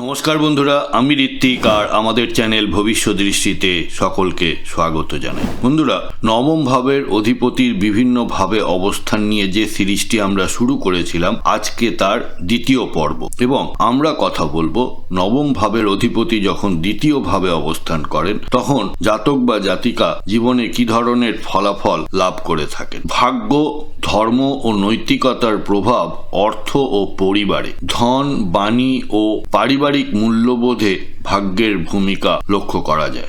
নমস্কার বন্ধুরা, আমি ঋত্বিক আর আমাদের চ্যানেল ভবিষ্য দৃষ্টিতে সকলকে স্বাগত জানাই। বন্ধুরা, নবম ভাবের অধিপতির বিভিন্ন ভাবে অবস্থান নিয়ে যে সিরিজটি আমরা শুরু করেছিলাম, আজকে তার দ্বিতীয় পর্ব। এবং আমরা কথা বলব, নবম ভাবের অধিপতি যখন দ্বিতীয় ভাবে অবস্থান করেন, তখন জাতক বা জাতিকা জীবনে কি ধরনের ফলাফল লাভ করে থাকেন? ভাগ্য, ধর্ম ও নৈতিকতার প্রভাব অর্থ ও পরিবারে। ধন, বাণী ও পারিবারিক মূল্যবোধে ভাগ্যের ভূমিকা লক্ষ্য করা যায়।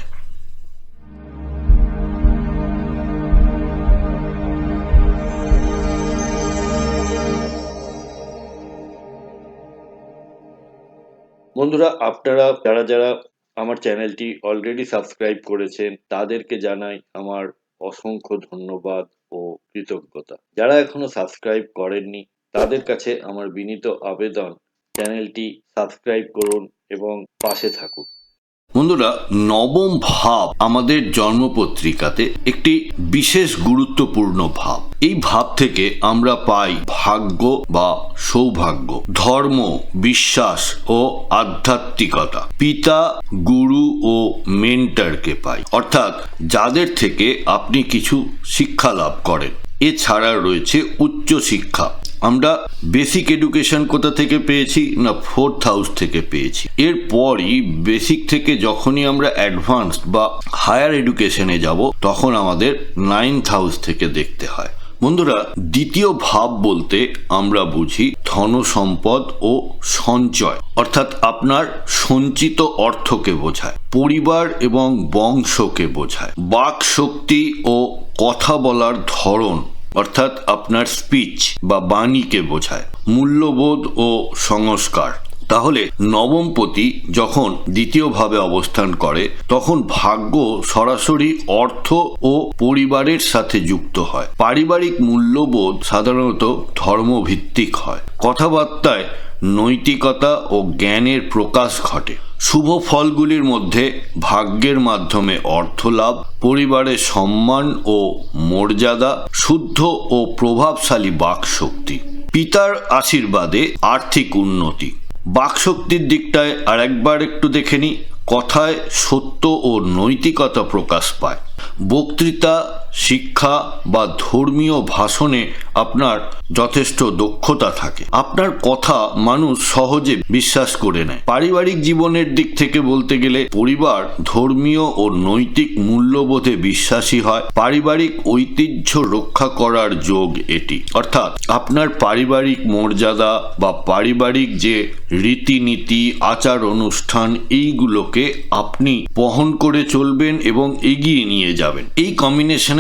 বন্ধুরা, আপনারা, যারা যারা আমার চ্যানেলটি অলরেডি সাবস্ক্রাইব করেছেন, তাদেরকে জানাই আমার অসংখ্য ধন্যবাদ ও কৃতজ্ঞতা। যারা এখনও সাবস্ক্রাইব করেননি, তাদের কাছে আমার বিনীত আবেদন চ্যানেলটি সাবস্ক্রাইব করুন এবং পাশে থাকুন। বন্ধুরা, নবম ভাব আমাদের জন্মপত্রিকাতে একটি বিশেষ গুরুত্বপূর্ণ ভাব। এই ভাব থেকে আমরা পাই ভাগ্য বা সৌভাগ্য, ধর্ম, বিশ্বাস ও আধ্যাত্মিকতা। পিতা, গুরু ও মেন্টারকে পাই। অর্থাৎ যাদের থেকে আপনি কিছু শিক্ষা লাভ করেন। এছাড়া রয়েছে উচ্চ শিক্ষা। আমরা বেসিক এডুকেশন কোথা থেকে পেয়েছি? না ফোর্থ হাউস থেকে পেয়েছি। এরপরই বেসিক থেকে যখনই আমরা অ্যাডভান্স বা হায়ার এডুকেশনে যাব, তখন আমাদের নাইনথ হাউস থেকে দেখতে হয়। বন্ধুরা, দ্বিতীয় ভাব বলতে আমরা বুঝি ধন সম্পদ ও সঞ্চয়। অর্থাৎ আপনার সঞ্চিত অর্থকে বোঝায়, পরিবার এবং বংশকে বোঝায় বাক শক্তি ও কথা বলার ধরন অর্থাৎ আপনার স্পিচ বা বাণীকে বোঝায়। মূল্যবোধ ও সংস্কার। তাহলে নবমপতি যখন দ্বিতীয়ভাবে অবস্থান করে, তখন ভাগ্য সরাসরি অর্থ ও পরিবারের সাথে যুক্ত হয়। পারিবারিক মূল্যবোধ সাধারণত ধর্মভিত্তিক হয়। কথাবার্তায় নৈতিকতা ও জ্ঞানের প্রকাশ ঘটে। শুভ ফলগুলির মধ্যে ভাগ্যের মাধ্যমে অর্থ লাভ পরিবারের সম্মান ও মর্যাদা, শুদ্ধ ও প্রভাবশালী বাকশক্তি। পিতার আশীর্বাদে আর্থিক উন্নতি। বাকশক্তির দিকটায় আরেকবার একটু দেখে নিই কথায় সত্য ও নৈতিকতা প্রকাশ পায়। বক্তৃতা শিক্ষা বা ধর্মীয় ভাষণে আপনার যথেষ্ট দক্ষতা থাকে। আপনার কথা মানুষ সহজে বিশ্বাস করে নেয়। পারিবারিক জীবনের দিক থেকে বলতে গেলে পরিবার ধর্মীয় ও নৈতিক মূল্যবোধে বিশ্বাসী হয়। পারিবারিক ঐতিহ্য রক্ষা করার যোগ এটি। অর্থাৎ আপনার পারিবারিক মর্যাদা বা পারিবারিক যে রীতিনীতি, আচার অনুষ্ঠান, এইগুলোকে আপনি বহন করে চলবেন এবং এগিয়ে নিয়ে যাবেন। এই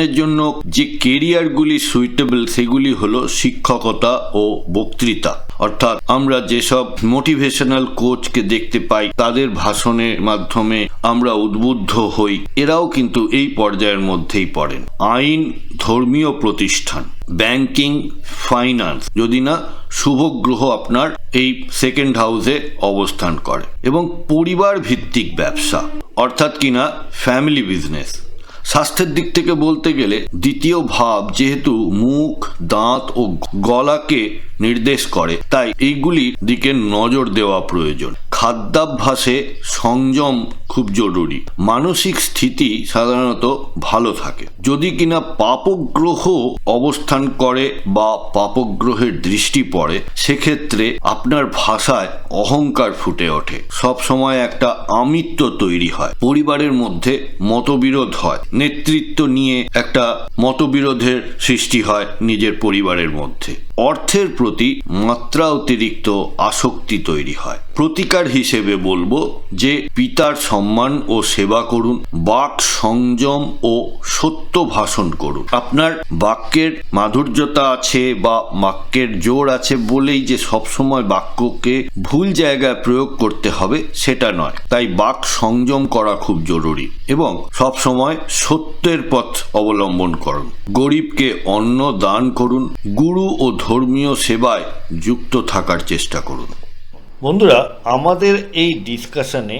কম্বিনেশনের জন্য যে কেরিয়ারগুলি সুইটেবল সেগুলি হলো শিক্ষকতা ও বক্তৃতা। অর্থাৎ আমরা যেসব মোটিভেশনাল কোচকে দেখতে পাই, তাদের ভাষণের মাধ্যমে আমরা উদ্বুদ্ধ হই। এরাও কিন্তু এই পর্যায়ের মধ্যেই পড়েন। আইন ধর্মীয় প্রতিষ্ঠান ব্যাংকিং ফাইন্যান্স যদি না, শুভ গ্রহ আপনার এই সেকেন্ড হাউসে অবস্থান করে। এবং পরিবার ভিত্তিক ব্যবসা, অর্থাৎ কিনা ফ্যামিলি বিজনেস স্বাস্থ্যের দিক থেকে বলতে গেলে দ্বিতীয় ভাব যেহেতু মুখ, দাঁত ও গলাকে নির্দেশ করে, তাই এইগুলির দিকে নজর দেওয়া প্রয়োজন। খাদ্যাভ্যাসে সংযম খুব জরুরি। মানসিক স্থিতি সাধারণত ভালো থাকে। যদি কিনা পাপগ্রহ অবস্থান করে বা পাপগ্রহের দৃষ্টি পড়ে, সেক্ষেত্রে আপনার ভাষায় অহংকার ফুটে ওঠে। সব সময় একটা আমিত্ব তৈরি হয়। পরিবারের মধ্যে মতবিরোধ হয়। নেতৃত্ব নিয়ে একটা মতবিরোধের সৃষ্টি হয় নিজের পরিবারের মধ্যে। অর্থের প্রতি মাত্রা অতিরিক্ত আসক্তি তৈরি হয়। প্রতিকার হিসেবে বলব যে, পিতার সম্মান ও সেবা করুন, বাক সংযম ও সত্য ভাষণ করুন। আপনার বাক্যের মাধুর্যতা আছে বা বাক্যের জোর আছে বলেই যে সবসময় বাক্যকে ভুল জায়গায় প্রয়োগ করতে হবে, সেটা নয়। তাই বাক সংযম করা খুব জরুরি এবং সবসময় সত্যের পথ অবলম্বন করুন। গরিবকে অন্ন দান করুন, গুরু ও ধর্মীয় সেবায় যুক্ত থাকার চেষ্টা করুন। বন্ধুরা, আমাদের এই ডিসকাশনে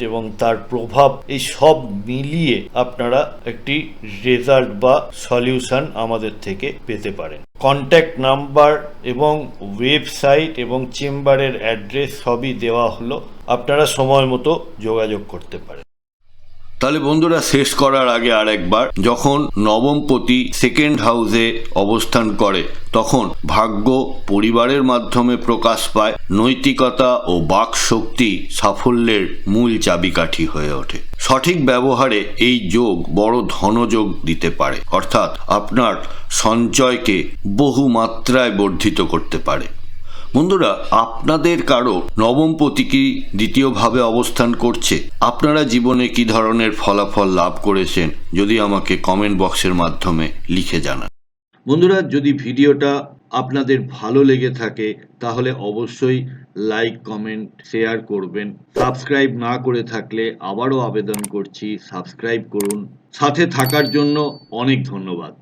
এবং তার প্রভাব, এই সব মিলিয়ে আপনারা একটি রেজাল্ট বা সলিউশন আমাদের থেকে পেতে পারেন। কন্ট্যাক্ট নাম্বার এবং ওয়েবসাইট এবং চেম্বারের অ্যাড্রেস সবই দেওয়া হলো। আপনারা সময় মতো যোগাযোগ করতে পারেন। তাহলে বন্ধুরা শেষ করার আগে আরেকবার, যখন নবমপতি সেকেন্ড হাউসে অবস্থান করে, তখন ভাগ্য পরিবারের মাধ্যমে প্রকাশ পায়, নৈতিকতা ও বাক শক্তি সাফল্যের মূল চাবিকাঠি হয়ে ওঠে। সঠিক ব্যবহারে এই যোগ বড় ধনযোগ দিতে পারে, অর্থাৎ আপনার সঞ্চয়কে বহু মাত্রায় বর্ধিত করতে পারে। বন্ধুরা, আপনাদের কারও নবমপতি কি দ্বিতীয়ভাবে অবস্থান করছে। আপনারা জীবনে কি ধরনের ফলাফল লাভ করেছেন, যদি আমাকে কমেন্ট বক্সের মাধ্যমে লিখে জানান। বন্ধুরা, যদি ভিডিওটা আপনাদের ভালো লেগে থাকে, তাহলে অবশ্যই লাইক কমেন্ট শেয়ার করবেন। সাবস্ক্রাইব না করে থাকলে আবারও আবেদন করছি সাবস্ক্রাইব করুন। সাথে থাকার জন্য অনেক ধন্যবাদ।